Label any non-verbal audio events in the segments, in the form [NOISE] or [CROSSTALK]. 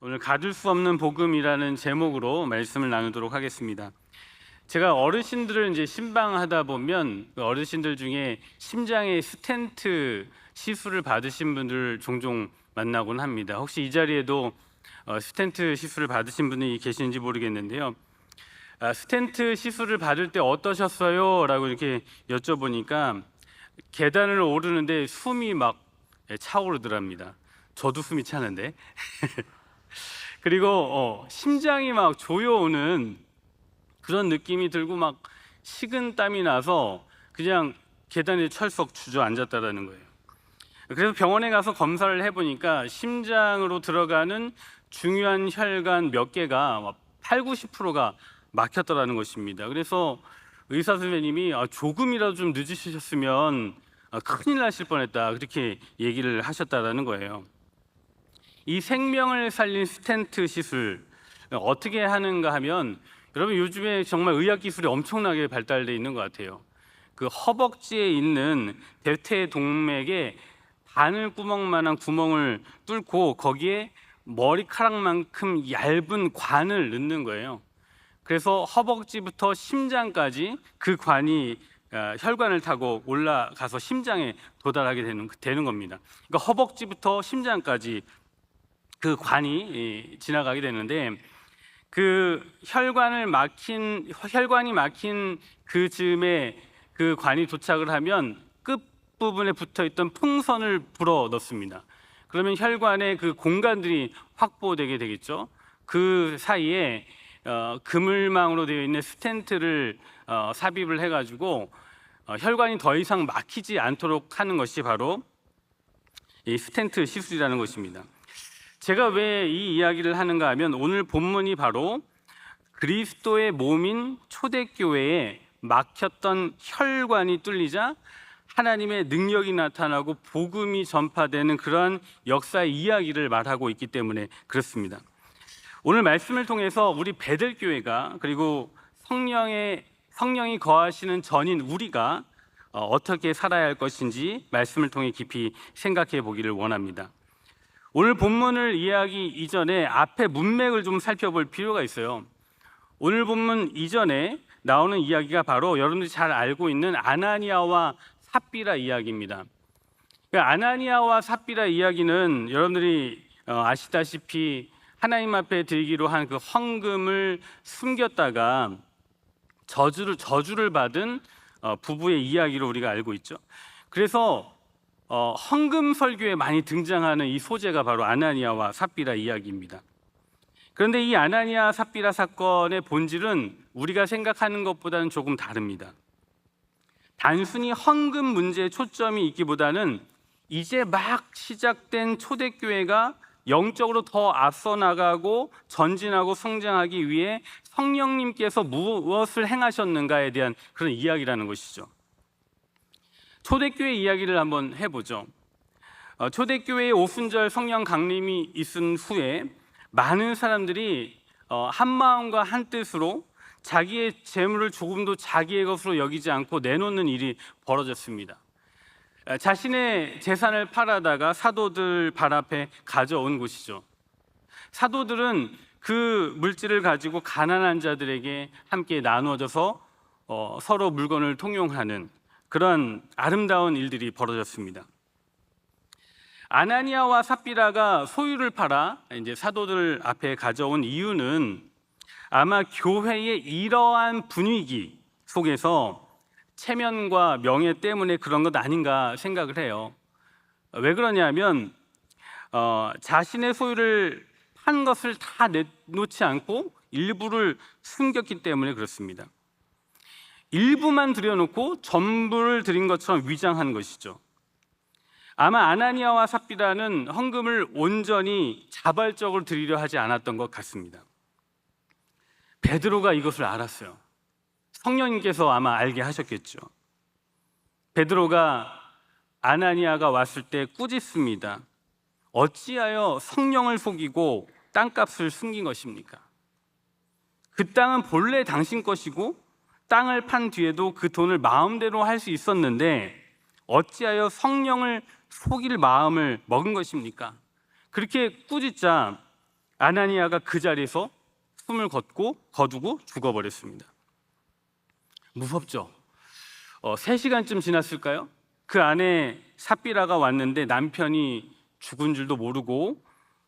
오늘 가둘 수 없는 복음이라는 제목으로 말씀을 나누도록 하겠습니다. 제가 어르신들을 이제 신방하다 보면 그 어르신들 중에 심장에 스텐트 시술을 받으신 분들 종종 만나곤 합니다. 혹시 이 자리에도 어, 스텐트 시술을 받으신 분이 계시는지 모르겠는데요. 아, 스텐트 시술을 받을 때 어떠셨어요? 라고 이렇게 여쭤보니까 계단을 오르는데 숨이 막 예, 차오르더랍니다. 저도 숨이 차는데. [LAUGHS] 그리고 어, 심장이 막 조여오는 그런 느낌이 들고 막 식은 땀이 나서 그냥 계단에 철썩 주저앉았다라는 거예요. 그래서 병원에 가서 검사를 해보니까 심장으로 들어가는 중요한 혈관 몇 개가 막 8, 90%가 막혔더라는 것입니다. 그래서 의사 선생님이 아, 조금이라도 좀 늦으셨으면 아, 큰일 나실 뻔했다 그렇게 얘기를 하셨다라는 거예요. 이 생명을 살린 스텐트 시술 어떻게 하는가 하면 여러분 요즘에 정말 의학 기술이 엄청나게 발달돼 있는 것 같아요. 그 허벅지에 있는 대퇴 동맥에 바늘 구멍만한 구멍을 뚫고 거기에 머리카락만큼 얇은 관을 넣는 거예요. 그래서 허벅지부터 심장까지 그 관이 어, 혈관을 타고 올라가서 심장에 도달하게 되는 되는 겁니다. 그러니까 허벅지부터 심장까지 그 관이 이, 지나가게 되는데 그 혈관을 막힌 혈관이 막힌 그 즈음에 그 관이 도착을 하면 끝 부분에 붙어 있던 풍선을 불어 넣습니다. 그러면 혈관의 그 공간들이 확보되게 되겠죠. 그 사이에 어, 그물망으로 되어 있는 스텐트를 어, 삽입을 해가지고 어, 혈관이 더 이상 막히지 않도록 하는 것이 바로 이 스텐트 시술이라는 것입니다. 제가 왜 이 이야기를 하는가 하면 오늘 본문이 바로 그리스도의 몸인 초대교회에 막혔던 혈관이 뚫리자 하나님의 능력이 나타나고 복음이 전파되는 그러한 역사의 이야기를 말하고 있기 때문에 그렇습니다. 오늘 말씀을 통해서 우리 베들 교회가 그리고 성령의 성령이 거하시는 전인 우리가 어, 어떻게 살아야 할 것인지 말씀을 통해 깊이 생각해 보기를 원합니다. 오늘 본문을 이해하기 이전에 앞에 문맥을 좀 살펴볼 필요가 있어요. 오늘 본문 이전에 나오는 이야기가 바로 여러분들이 잘 알고 있는 아나니아와 삽비라 이야기입니다. 그 아나니아와 삽비라 이야기는 여러분들이 어, 아시다시피 하나님 앞에 드리기로 한 그 헌금을 숨겼다가 저주를 저주를 받은 어, 부부의 이야기로 우리가 알고 있죠. 그래서 어, 헌금 설교에 많이 등장하는 이 소재가 바로 아나니아와 삽비라 이야기입니다. 그런데 이 아나니아 삽비라 사건의 본질은 우리가 생각하는 것보다는 조금 다릅니다. 단순히 헌금 문제에 초점이 있기보다는 이제 막 시작된 초대교회가 영적으로 더 앞서 나가고 전진하고 성장하기 위해 성령님께서 무엇을 행하셨는가에 대한 그런 이야기라는 것이죠. 초대교회 이야기를 한번 해보죠. 어, 초대교회의 오순절 성령 강림이 있은 후에 많은 사람들이 어, 한 마음과 한 뜻으로 자기의 재물을 조금도 자기의 것으로 여기지 않고 내놓는 일이 벌어졌습니다. 어, 자신의 재산을 팔아다가 사도들 발 앞에 가져온 곳이죠. 사도들은 그 물질을 가지고 가난한 자들에게 함께 나누어져서 어, 서로 물건을 통용하는 그런 아름다운 일들이 벌어졌습니다. 아나니아와 삽비라가 소유를 팔아 이제 사도들 앞에 가져온 이유는 아마 교회의 이러한 분위기 속에서 체면과 명예 때문에 그런 것 아닌가 생각을 해요. 왜 그러냐면 어, 자신의 소유를 판 것을 다 내놓지 않고 일부를 숨겼기 때문에 그렇습니다. 일부만 들여놓고 전부를 드린 것처럼 위장한 것이죠. 아마 아나니아와 삽비라는 헌금을 온전히 자발적으로 드리려 하지 않았던 것 같습니다. 베드로가 이것을 알았어요. 성령님께서 아마 알게 하셨겠죠. 베드로가 아나니아가 왔을 때 꾸짖습니다. 어찌하여 성령을 속이고 땅값을 숨긴 것입니까? 그 땅은 본래 당신 것이고 땅을 판 뒤에도 그 돈을 마음대로 할 수 있었는데 어찌하여 성령을 속일 마음을 먹은 것입니까? 그렇게 꾸짖자 아나니아가 그 자리에서 숨을 걷고 거두고 죽어버렸습니다. 무섭죠? 어, 3시간쯤 지났을까요? 그 안에 삽비라가 왔는데 남편이 죽은 줄도 모르고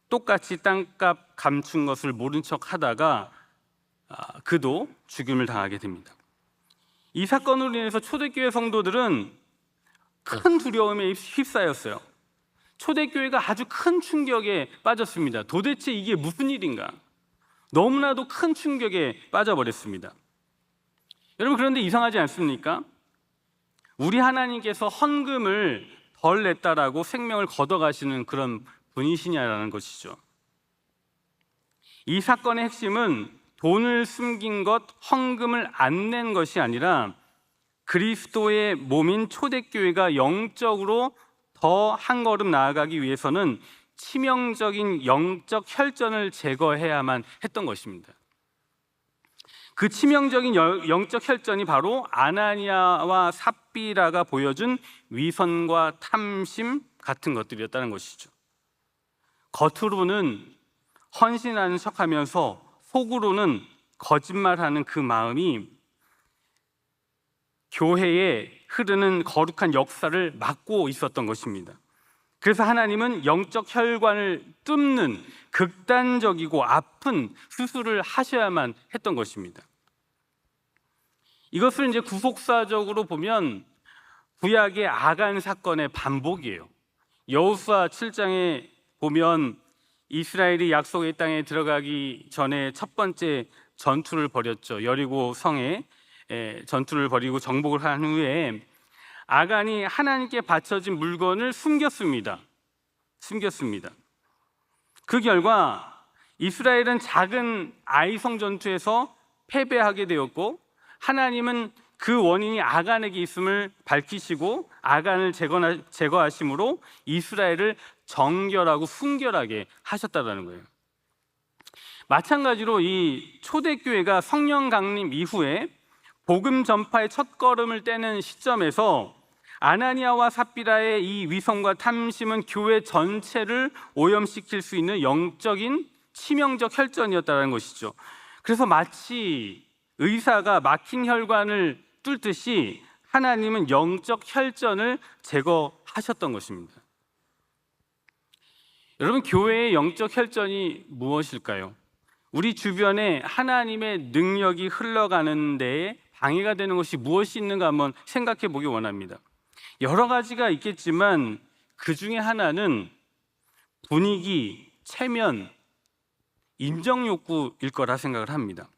똑같이 땅값 감춘 것을 모른 척 하다가 아, 그도 죽임을 당하게 됩니다. 이 사건으로 인해서 초대교회 성도들은 큰 두려움에 휩싸였어요. 초대교회가 아주 큰 충격에 빠졌습니다. 도대체 이게 무슨 일인가? 너무나도 큰 충격에 빠져버렸습니다. 여러분 그런데 이상하지 않습니까? 우리 하나님께서 헌금을 덜 냈다라고 생명을 걷어가시는 그런 분이시냐라는 것이죠. 이 사건의 핵심은 돈을 숨긴 것, 헌금을 안 낸 것이 아니라 그리스도의 몸인 초대교회가 영적으로 더 한 걸음 나아가기 위해서는 치명적인 영적 혈전을 제거해야만 했던 것입니다. 그 치명적인 여- 영적 혈전이 바로 아나니아와 삽비라가 보여준 위선과 탐심 같은 것들이었다는 것이죠. 겉으로는 헌신하는 척하면서 속으로는 거짓말하는 그 마음이 교회에 흐르는 거룩한 역사를 막고 있었던 것입니다. 그래서 하나님은 영적 혈관을 뚫는 극단적이고 아픈 수술을 하셔야만 했던 것입니다. 이것을 이제 구속사적으로 보면 구약의 아간 사건의 반복이에요. 여호수아 7장에 보면 이스라엘이 약속의 땅에 들어가기 전에 첫 번째 전투를 벌였죠. 여리고 성에 에, 전투를 벌이고 정복을 한 후에 아간이 하나님께 바쳐진 물건을 숨겼습니다. 숨겼습니다. 그 결과 이스라엘은 작은 아이성 전투에서 패배하게 되었고 하나님은 그 원인이 아간에게 있음을 밝히시고 아간을 제거하, 제거하심으로 이스라엘을 정결하고 순결하게 하셨다라는 거예요. 마찬가지로 이 초대교회가 성령 강림 이후에 복음 전파의 첫 걸음을 떼는 시점에서 아나니아와 삽비라의 이 위성과 탐심은 교회 전체를 오염시킬 수 있는 영적인 치명적 혈전이었다는 것이죠. 그래서 마치 의사가 막힌 혈관을 뚫듯이 하나님은 영적 혈전을 제거하셨던 것입니다. 여러분 교회의 영적 혈전이 무엇일까요? 우리 주변에 하나님의 능력이 흘러가는 데에 방해가 되는 것이 무엇이 있는가 한번 생각해 보기 원합니다. 여러 가지가 있겠지만 그 중에 하나는 분위기, 체면, 인정 욕구일 거라 생각을 합니다.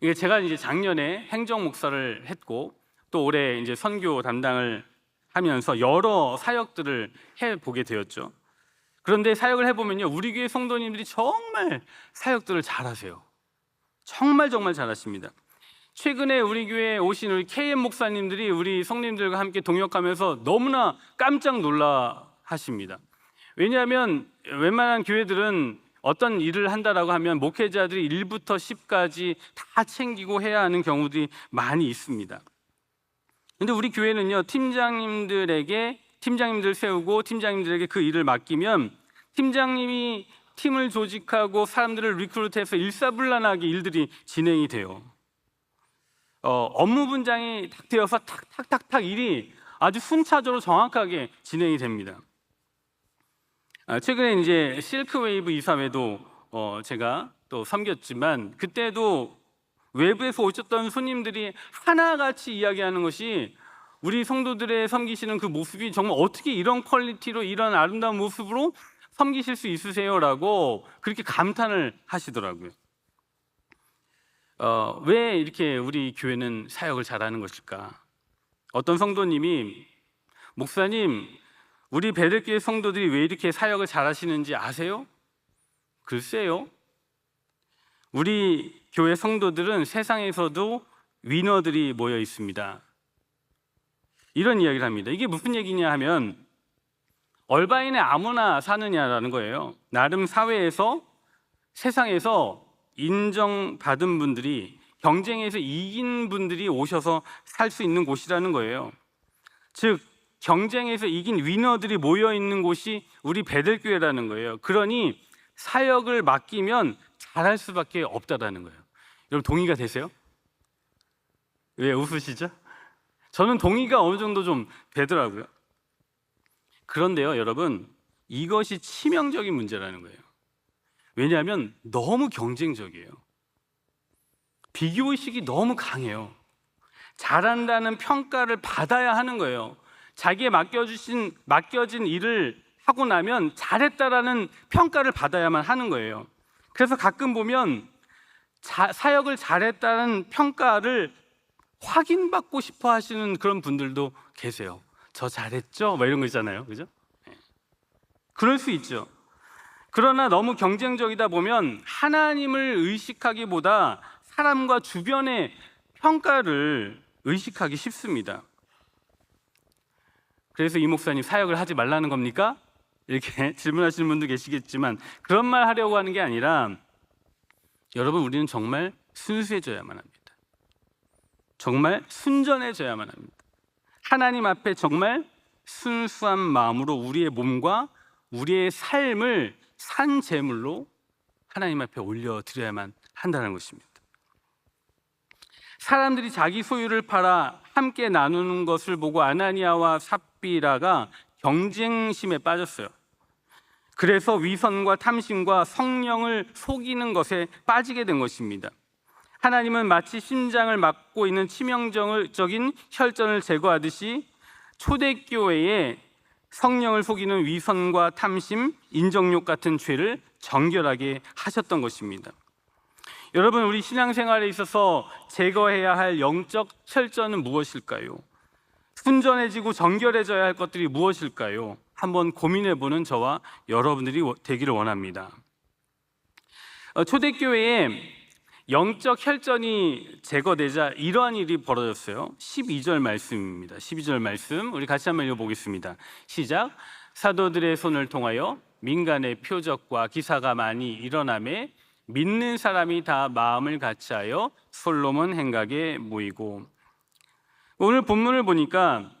이게 제가 이제 작년에 행정 목사를 했고 또 올해 이제 선교 담당을 하면서 여러 사역들을 해 보게 되었죠. 그런데 사역을 해 보면요, 우리 교회 성도님들이 정말 사역들을 잘하세요. 정말 정말 잘하십니다. 최근에 우리 교회에 오신 우리 KM 목사님들이 우리 성님들과 함께 동역하면서 너무나 깜짝 놀라 하십니다. 왜냐하면 웬만한 교회들은 어떤 일을 한다라고 하면 목회자들이 1부터 10까지 다 챙기고 해야 하는 경우들이 많이 있습니다. 근데 우리 교회는요, 팀장님들에게 팀장님들 세우고 팀장님들에게 그 일을 맡기면 팀장님이 팀을 조직하고 사람들을 리크루트해서 일사불란하게 일들이 진행이 돼요. 어, 업무 분장이 탁 되어서 탁탁탁탁 일이 아주 순차적으로 정확하게 진행이 됩니다. 아, 최근에 이제 실크웨이브 이사회도 어, 제가 또 섬겼지만 그때도 외부에서 오셨던 손님들이 하나같이 이야기하는 것이 우리 성도들의 섬기시는 그 모습이 정말 어떻게 이런 퀄리티로 이런 아름다운 모습으로 섬기실 수 있으세요라고 그렇게 감탄을 하시더라고요. 어, 왜 이렇게 우리 교회는 사역을 잘하는 것일까? 어떤 성도님이 목사님, 우리 베들교회 성도들이 왜 이렇게 사역을 잘하시는지 아세요? 글쎄요. 우리 교회 성도들은 세상에서도 위너들이 모여 있습니다. 이런 이야기를 합니다. 이게 무슨 얘기냐 하면 얼바인에 아무나 사느냐라는 거예요. 나름 사회에서 세상에서 인정받은 분들이 경쟁에서 이긴 분들이 오셔서 살 수 있는 곳이라는 거예요. 즉 경쟁에서 이긴 위너들이 모여 있는 곳이 우리 베들교회라는 거예요. 그러니 사역을 맡기면 잘할 수밖에 없다라는 거예요. 여러분 동의가 되세요? 왜 웃으시죠? 저는 동의가 어느 정도 좀 되더라고요. 그런데요, 여러분, 이것이 치명적인 문제라는 거예요. 왜냐하면 너무 경쟁적이에요. 비교의식이 너무 강해요. 잘한다는 평가를 받아야 하는 거예요. 자기의 맡겨주신, 맡겨진 일을 하고 나면 잘했다라는 평가를 받아야만 하는 거예요. 그래서 가끔 보면 자, 사역을 잘했다는 평가를 확인받고 싶어 하시는 그런 분들도 계세요. 저 잘했죠? 뭐 이런 거 있잖아요. 그죠? 예. 그럴 수 있죠. 그러나 너무 경쟁적이다 보면 하나님을 의식하기보다 사람과 주변의 평가를 의식하기 쉽습니다. 그래서 이 목사님 사역을 하지 말라는 겁니까? 이렇게 [LAUGHS] 질문하시는 분도 계시겠지만 그런 말 하려고 하는 게 아니라 여러분 우리는 정말 순수해져야만 합니다. 정말 순전해져야만 합니다. 하나님 앞에 정말 순수한 마음으로 우리의 몸과 우리의 삶을 산 제물로 하나님 앞에 올려 드려야만 한다는 것입니다. 사람들이 자기 소유를 팔아 함께 나누는 것을 보고 아나니아와 삽비라가 경쟁심에 빠졌어요. 그래서 위선과 탐심과 성령을 속이는 것에 빠지게 된 것입니다. 하나님은 마치 심장을 막고 있는 치명적인 혈전을 제거하듯이 초대교회에 성령을 속이는 위선과 탐심, 인정욕 같은 죄를 정결하게 하셨던 것입니다. 여러분 우리 신앙생활에 있어서 제거해야 할 영적 혈전은 무엇일까요? 순전해지고 정결해져야 할 것들이 무엇일까요? 한번 고민해 보는 저와 여러분들이 되기를 원합니다. 어, 초대교회에 영적 혈전이 제거되자 이러한 일이 벌어졌어요. 12절 말씀입니다. 12절 말씀 우리 같이 한번 읽어보겠습니다. 시작. 사도들의 손을 통하여 민간의 표적과 기사가 많이 일어남에 믿는 사람이 다 마음을 같이하여 솔로몬 행각에 모이고 오늘 본문을 보니까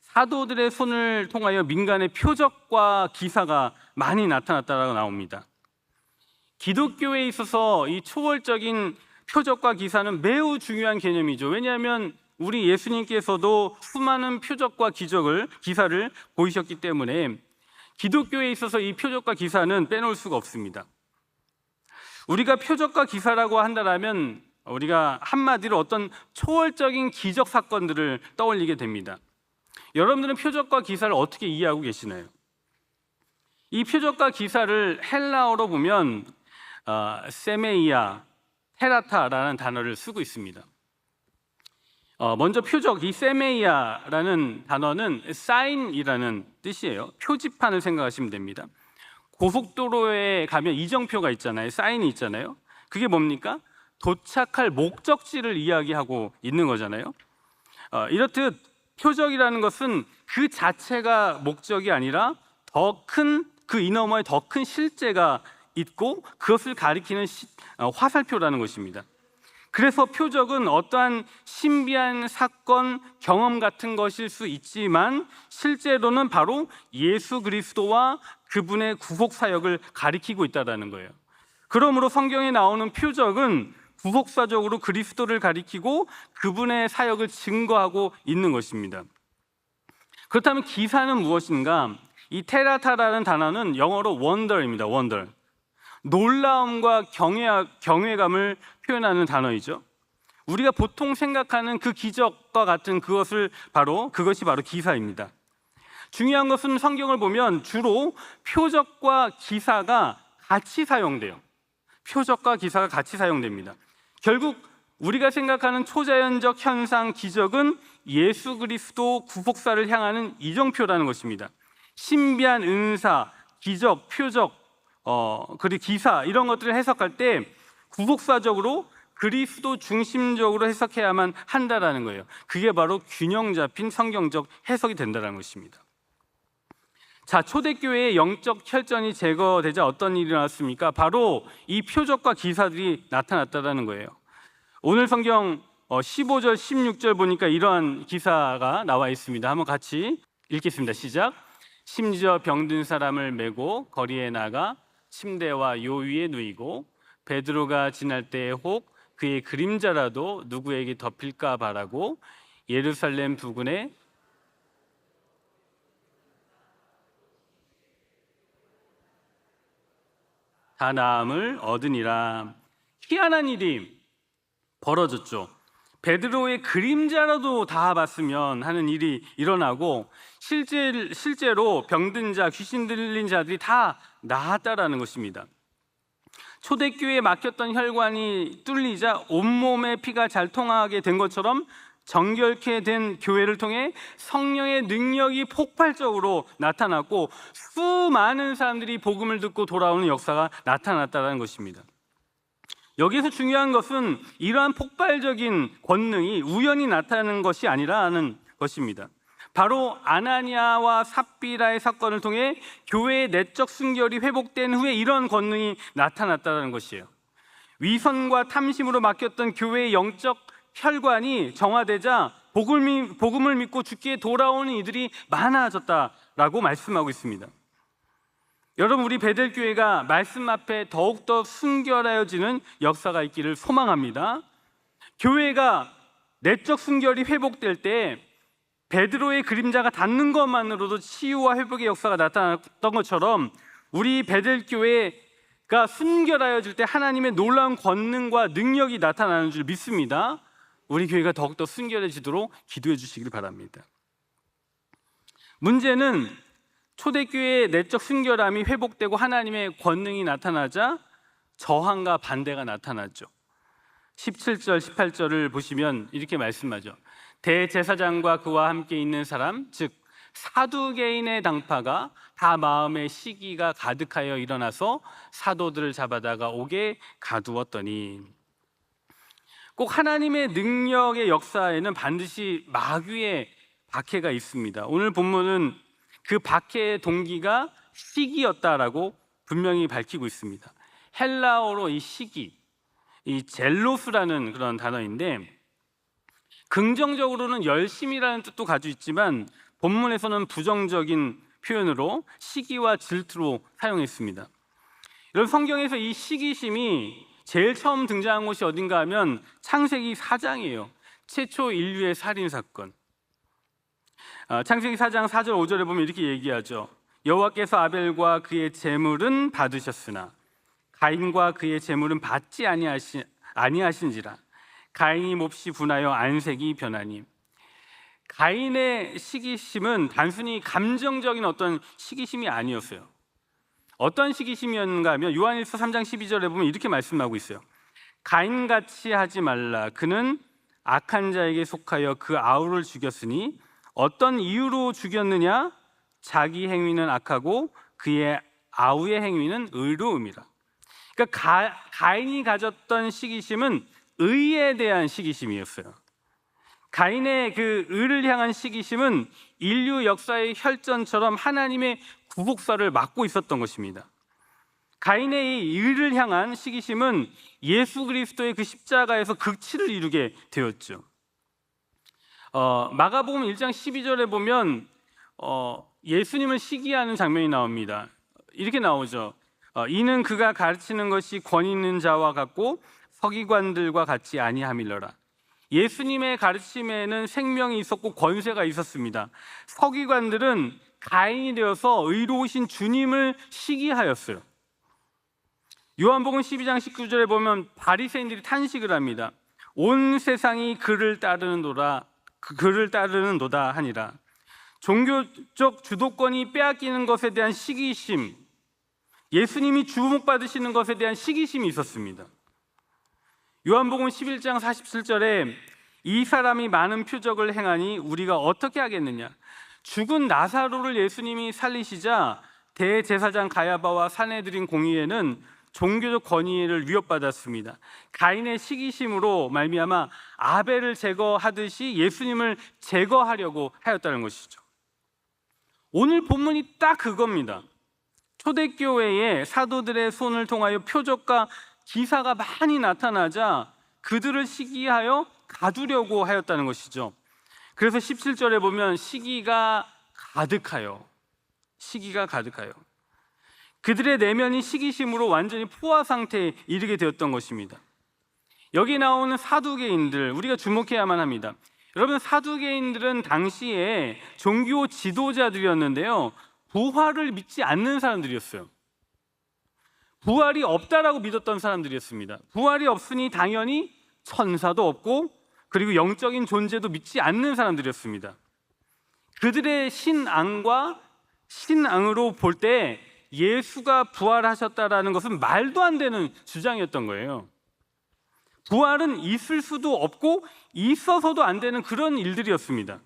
사도들의 손을 통하여 민간의 표적과 기사가 많이 나타났다라고 나옵니다. 기독교에 있어서 이 초월적인 표적과 기사는 매우 중요한 개념이죠. 왜냐하면 우리 예수님께서도 수많은 표적과 기적을 기사를 보이셨기 때문에 기독교에 있어서 이 표적과 기사는 빼놓을 수가 없습니다. 우리가 표적과 기사라고 한다면 우리가 한마디로 어떤 초월적인 기적 사건들을 떠올리게 됩니다. 여러분들은 표적과 기사를 어떻게 이해하고 계시나요? 이 표적과 기사를 헬라어로 보면 어, 세메이아, 테라타라는 단어를 쓰고 있습니다. 어, 먼저 표적 이 세메이아라는 단어는 사인이라는 뜻이에요. 표지판을 생각하시면 됩니다. 고속도로에 가면 이정표가 있잖아요. 사인이 있잖아요. 그게 뭡니까? 도착할 목적지를 이야기하고 있는 거잖아요. 어, 이렇듯 표적이라는 것은 그 자체가 목적이 아니라 더 큰그 이너머에 더큰 실제가 있고 그것을 가리키는 시, 어, 화살표라는 것입니다. 그래서 표적은 어떠한 신비한 사건, 경험 같은 것일 수 있지만 실제로는 바로 예수 그리스도와 그분의 구속 사역을 가리키고 있다라는 거예요. 그러므로 성경에 나오는 표적은 구속사적으로 그리스도를 가리키고 그분의 사역을 증거하고 있는 것입니다. 그렇다면 기사는 무엇인가? 이 테라타라는 단어는 영어로 wonder입니다. wonder. 놀라움과 경외, 경외감을 표현하는 단어이죠. 우리가 보통 생각하는 그 기적과 같은 그것을 바로 그것이 바로 기사입니다. 중요한 것은 성경을 보면 주로 표적과 기사가 같이 사용돼요. 표적과 기사가 같이 사용됩니다. 결국 우리가 생각하는 초자연적 현상 기적은 예수 그리스도 구속사를 향하는 이정표라는 것입니다. 신비한 은사, 기적, 표적, 어, 그리고 기사 이런 것들을 해석할 때 구속사적으로 그리스도 중심적으로 해석해야만 한다라는 거예요. 그게 바로 균형 잡힌 성경적 해석이 된다는 것입니다. 자, 초대교회의 영적 혈전이 제거되자 어떤 일이 일어났습니까? 바로 이 표적과 기사들이 나타났다는 거예요. 오늘 성경 15절, 어, 16절 보니까 이러한 기사가 나와 있습니다. 한번 같이 읽겠습니다. 시작. 심지어 병든 사람을 메고 거리에 나가 침대와 요 위에 누이고 베드로가 지날 때에 혹 그의 그림자라도 누구에게 덮일까 바라고 예루살렘 부근에 다 나음을 얻으니라 희한한 일이 벌어졌죠. 베드로의 그림자라도 다 봤으면 하는 일이 일어나고 실제, 실제로 병든 자, 귀신 들린 자들이 다 나았다라는 것입니다. 초대교회에 막혔던 혈관이 뚫리자 온몸에 피가 잘 통하게 된 것처럼 정결케 된 교회를 통해 성령의 능력이 폭발적으로 나타났고 수많은 사람들이 복음을 듣고 돌아오는 역사가 나타났다는 것입니다. 여기서 중요한 것은 이러한 폭발적인 권능이 우연히 나타나는 것이 아니라는 것입니다. 바로 아나니아와 삽비라의 사건을 통해 교회의 내적 순결이 회복된 후에 이런 권능이 나타났다는 것이에요. 위선과 탐심으로 막혔던 교회의 영적 혈관이 정화되자 복음을, 믿고 죽게 돌아오는 이들이 많아졌다라고 말씀하고 있습니다. 여러분 우리 베델 교회가 말씀 앞에 더욱더 순결하여지는 역사가 있기를 소망합니다. 교회가 내적 순결이 회복될 때 베드로의 그림자가 닿는 것만으로도 치유와 회복의 역사가 나타났던 것처럼 우리 베델 교회가 순결하여질 때 하나님의 놀라운 권능과 능력이 나타나는 줄 믿습니다. 우리 교회가 더욱더 순결해지도록 기도해 주시길 바랍니다. 문제는 초대교회의 내적 순결함이 회복되고 하나님의 권능이 나타나자 저항과 반대가 나타났죠. 17절, 18절을 보시면 이렇게 말씀하죠. 대제사장과 그와 함께 있는 사람, 즉 사두개인의 당파가 다 마음에 시기가 가득하여 일어나서 사도들을 잡아다가 옥에 가두었더니 꼭 하나님의 능력의 역사에는 반드시 마귀의 박해가 있습니다. 오늘 본문은 그 박해의 동기가 시기였다라고 분명히 밝히고 있습니다. 헬라어로 이 시기, 이 젤로스라는 그런 단어인데 긍정적으로는 열심이라는 뜻도 가지고 있지만 본문에서는 부정적인 표현으로 시기와 질투로 사용했습니다. 여러분 성경에서 이 시기심이 제일 처음 등장한 곳이 어딘가 하면 창세기 4장이에요. 최초 인류의 살인 사건. 아, 창세기 4장 4절 5절에 보면 이렇게 얘기하죠. 여호와께서 아벨과 그의 제물은 받으셨으나 가인과 그의 제물은 받지 아니하시, 아니하신지라 가인이 몹시 분하여 안색이 변하니 가인의 시기심은 단순히 감정적인 어떤 시기심이 아니었어요. 어떤 시기심이었는가 하면 요한일서 3장 12절에 보면 이렇게 말씀하고 있어요. 가인같이 하지 말라. 그는 악한 자에게 속하여 그 아우를 죽였으니 어떤 이유로 죽였느냐? 자기 행위는 악하고 그의 아우의 행위는 의로움이라. 그러니까 가, 가인이 가졌던 시기심은 의에 대한 시기심이었어요. 가인의 그 의를 향한 시기심은 인류 역사의 혈전처럼 하나님의 구복사를 막고 있었던 것입니다. 가인의 이 의를 향한 시기심은 예수 그리스도의 그 십자가에서 극치를 이루게 되었죠. 어, 마가복음 1장 12절에 보면 어, 예수님을 시기하는 장면이 나옵니다. 이렇게 나오죠. 어, 이는 그가 가르치는 것이 권 있는 자와 같고 서기관들과 같이 아니함일러라. 예수님의 가르침에는 생명이 있었고 권세가 있었습니다. 서기관들은 가인이 되어서 의로우신 주님을 시기하였어요. 요한복음 12장 19절에 보면 바리새인들이 탄식을 합니다. 온 세상이 그를 따르는도다 그 그를 따르는도다 하니라. 종교적 주도권이 빼앗기는 것에 대한 시기심, 예수님이 주목받으시는 것에 대한 시기심이 있었습니다. 요한복음 11장 47절에 이 사람이 많은 표적을 행하니 우리가 어떻게 하겠느냐? 죽은 나사로를 예수님이 살리시자 대제사장 가야바와 사내들인 공의회는 종교적 권위를 위협받았습니다. 가인의 시기심으로 말미암아 아벨을 제거하듯이 예수님을 제거하려고 하였다는 것이죠. 오늘 본문이 딱 그겁니다. 초대교회의 사도들의 손을 통하여 표적과 기사가 많이 나타나자 그들을 시기하여 가두려고 하였다는 것이죠. 그래서 17절에 보면 시기가 가득하여 시기가 가득하여 그들의 내면이 시기심으로 완전히 포화 상태에 이르게 되었던 것입니다. 여기 나오는 사두개인들 우리가 주목해야만 합니다. 여러분 사두개인들은 당시에 종교 지도자들이었는데요. 부활을 믿지 않는 사람들이었어요. 부활이 없다라고 믿었던 사람들이었습니다. 부활이 없으니 당연히 천사도 없고 그리고 영적인 존재도 믿지 않는 사람들이었습니다. 그들의 신앙과 신앙으로 볼 때 예수가 부활하셨다라는 것은 말도 안 되는 주장이었던 거예요. 부활은 있을 수도 없고 있어서도 안 되는 그런 일들이었습니다.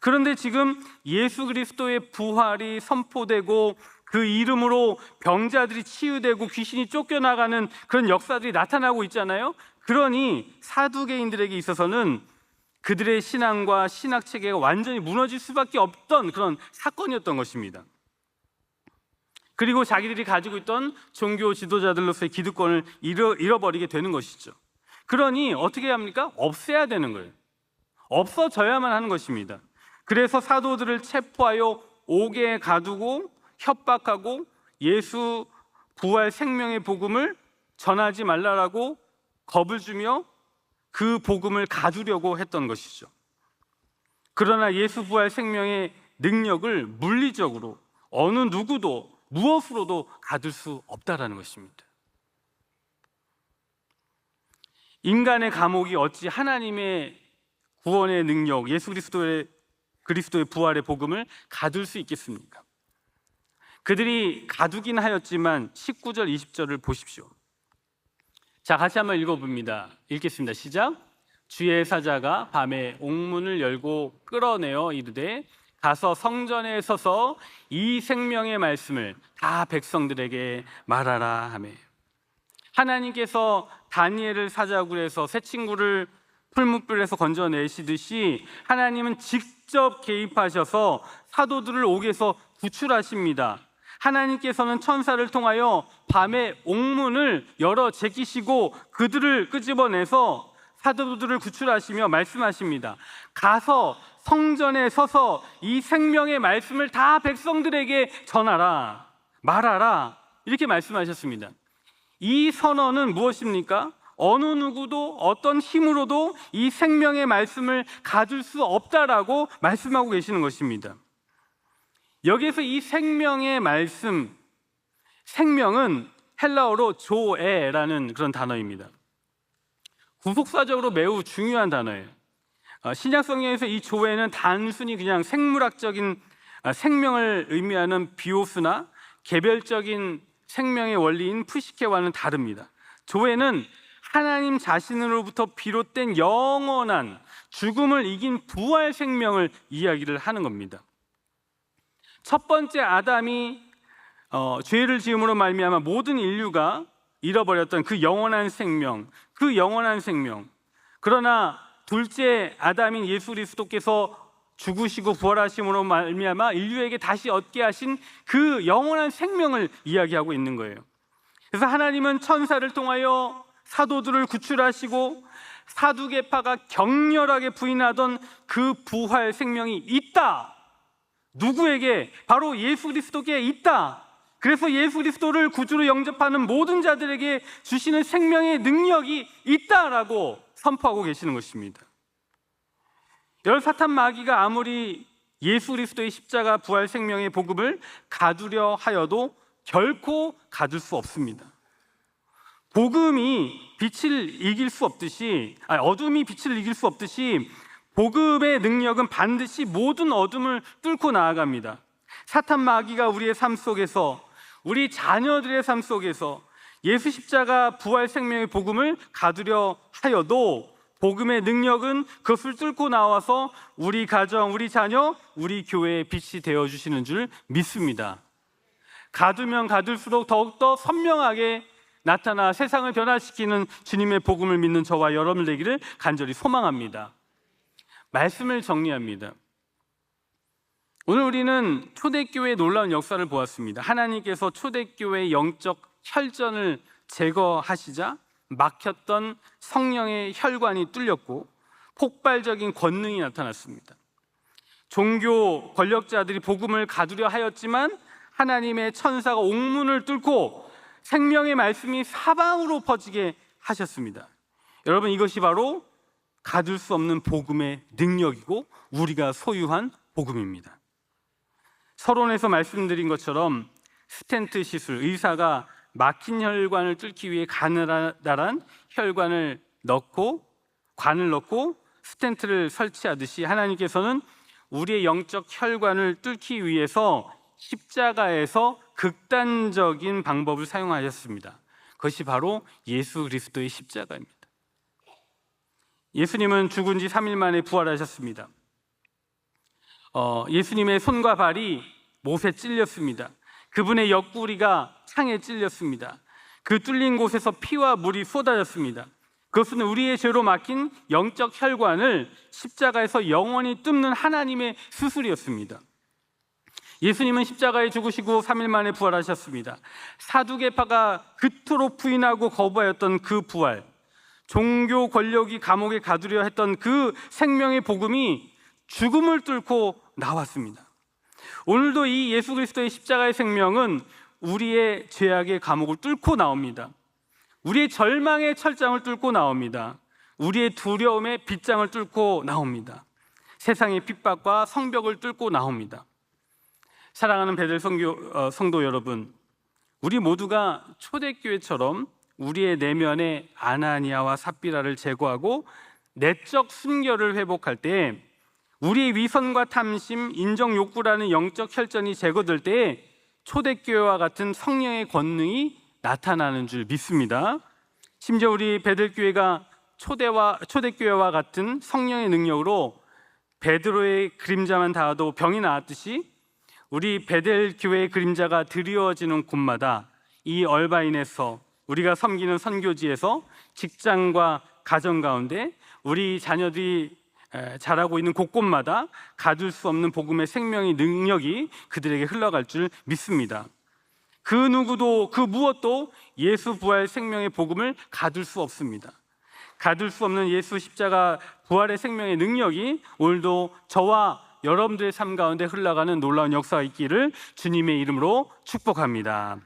그런데 지금 예수 그리스도의 부활이 선포되고 그 이름으로 병자들이 치유되고 귀신이 쫓겨나가는 그런 역사들이 나타나고 있잖아요. 그러니 사두개인들에게 있어서는 그들의 신앙과 신학 체계가 완전히 무너질 수밖에 없던 그런 사건이었던 것입니다. 그리고 자기들이 가지고 있던 종교 지도자들로서의 기득권을 잃어, 잃어버리게 되는 것이죠. 그러니 어떻게 합니까? 없애야 되는 거예요. 없어져야만 하는 것입니다. 그래서 사도들을 체포하여 옥에 가두고 협박하고 예수 부활 생명의 복음을 전하지 말라라고 겁을 주며 그 복음을 가두려고 했던 것이죠. 그러나 예수 부활 생명의 능력을 물리적으로 어느 누구도 무엇으로도 가둘 수 없다라는 것입니다. 인간의 감옥이 어찌 하나님의 구원의 능력, 예수 그리스도의 그리스도의 부활의 복음을 가둘 수 있겠습니까? 그들이 가두긴 하였지만 19절 20절을 보십시오. 자, 같이 한번 읽어 봅니다. 읽겠습니다. 시작. 주의 사자가 밤에 옥문을 열고 끌어내어 이르되 가서 성전에 서서 이 생명의 말씀을 다 백성들에게 말하라 하며 하나님께서 다니엘을 사자굴에서 새 친구를 풀무불에서 건져내시듯이 하나님은 직접 개입하셔서 사도들을 옥에서 구출하십니다. 하나님께서는 천사를 통하여 밤에 옥문을 열어 제끼시고 그들을 끄집어내서 사도들을 구출하시며 말씀하십니다. 가서 성전에 서서 이 생명의 말씀을 다 백성들에게 전하라, 말하라 이렇게 말씀하셨습니다. 이 선언은 무엇입니까? 어느 누구도 어떤 힘으로도 이 생명의 말씀을 가질 수 없다라고 말씀하고 계시는 것입니다. 여기에서 이 생명의 말씀, 생명은 헬라어로 조에라는 그런 단어입니다. 구속사적으로 매우 중요한 단어예요. 어, 신약 성경에서 이 조에는 단순히 그냥 생물학적인 아, 생명을 의미하는 비오스나 개별적인 생명의 원리인 푸시케와는 다릅니다. 조에는 하나님 자신으로부터 비롯된 영원한 죽음을 이긴 부활 생명을 이야기를 하는 겁니다. 첫 번째 아담이 어, 죄를 지음으로 말미암아 모든 인류가 잃어버렸던 그 영원한 생명, 그 영원한 생명. 그러나 둘째 아담인 예수 그리스도께서 죽으시고 부활하심으로 말미암아 인류에게 다시 얻게 하신 그 영원한 생명을 이야기하고 있는 거예요. 그래서 하나님은 천사를 통하여 사도들을 구출하시고 사두개파가 격렬하게 부인하던 그 부활 생명이 있다. 누구에게? 바로 예수 그리스도께 있다. 그래서 예수 그리스도를 구주로 영접하는 모든 자들에게 주시는 생명의 능력이 있다라고 선포하고 계시는 것입니다. 열 사탄 마귀가 아무리 예수 그리스도의 십자가 부활 생명의 복음을 가두려 하여도 결코 가둘 수 없습니다. 복음이 빛을 이길 수 없듯이 아니, 어둠이 빛을 이길 수 없듯이 복음의 능력은 반드시 모든 어둠을 뚫고 나아갑니다. 사탄 마귀가 우리의 삶 속에서 우리 자녀들의 삶 속에서 예수 십자가 부활 생명의 복음을 가두려 하여도 복음의 능력은 그것을 뚫고 나와서 우리 가정, 우리 자녀, 우리 교회의 빛이 되어 주시는 줄 믿습니다. 가두면 가둘수록 더욱더 선명하게 나타나 세상을 변화시키는 주님의 복음을 믿는 저와 여러분 되기를 간절히 소망합니다. 말씀을 정리합니다. 오늘 우리는 초대교회의 놀라운 역사를 보았습니다. 하나님께서 초대교회의 영적 혈전을 제거하시자 막혔던 성령의 혈관이 뚫렸고 폭발적인 권능이 나타났습니다. 종교 권력자들이 복음을 가두려 하였지만 하나님의 천사가 옥문을 뚫고 생명의 말씀이 사방으로 퍼지게 하셨습니다. 여러분 이것이 바로 가둘 수 없는 복음의 능력이고 우리가 소유한 복음입니다. 서론에서 말씀드린 것처럼 스텐트 시술 의사가 막힌 혈관을 뚫기 위해 가느다란 혈관을 넣고 관을 넣고 스텐트를 설치하듯이 하나님께서는 우리의 영적 혈관을 뚫기 위해서 십자가에서 극단적인 방법을 사용하셨습니다. 그것이 바로 예수 그리스도의 십자가입니다. 예수님은 죽은 지 3일 만에 부활하셨습니다. 어, 예수님의 손과 발이 못에 찔렸습니다. 그분의 옆구리가 창에 찔렸습니다. 그 뚫린 곳에서 피와 물이 쏟아졌습니다. 그것은 우리의 죄로 막힌 영적 혈관을 십자가에서 영원히 뚫는 하나님의 수술이었습니다. 예수님은 십자가에 죽으시고 3일 만에 부활하셨습니다. 사두개파가 그토록 부인하고 거부하였던 그 부활, 종교 권력이 감옥에 가두려 했던 그 생명의 복음이 죽음을 뚫고 나왔습니다. 오늘도 이 예수 그리스도의 십자가의 생명은 우리의 죄악의 감옥을 뚫고 나옵니다. 우리의 절망의 철장을 뚫고 나옵니다. 우리의 두려움의 빗장을 뚫고 나옵니다. 세상의 핍박과 성벽을 뚫고 나옵니다. 사랑하는 베들 성교, 어, 성도 여러분, 우리 모두가 초대교회처럼 우리의 내면의 아나니아와 삽비라를 제거하고 내적 순결을 회복할 때 우리의 위선과 탐심, 인정 욕구라는 영적 혈전이 제거될 때 초대교회와 같은 성령의 권능이 나타나는 줄 믿습니다. 심지어 우리 베들교회가 초대와 초대교회와 같은 성령의 능력으로 베드로의 그림자만 닿아도 병이 나았듯이 우리 베델 교회의 그림자가 드리워지는 곳마다 이 얼바인에서 우리가 섬기는 선교지에서 직장과 가정 가운데 우리 자녀들이 에, 자라고 있는 곳곳마다 가둘 수 없는 복음의 생명의 능력이 그들에게 흘러갈 줄 믿습니다. 그 누구도 그 무엇도 예수 부활 생명의 복음을 가둘 수 없습니다. 가둘 수 없는 예수 십자가 부활의 생명의 능력이 오늘도 저와 여러분들의 삶 가운데 흘러가는 놀라운 역사가 있기를 주님의 이름으로 축복합니다.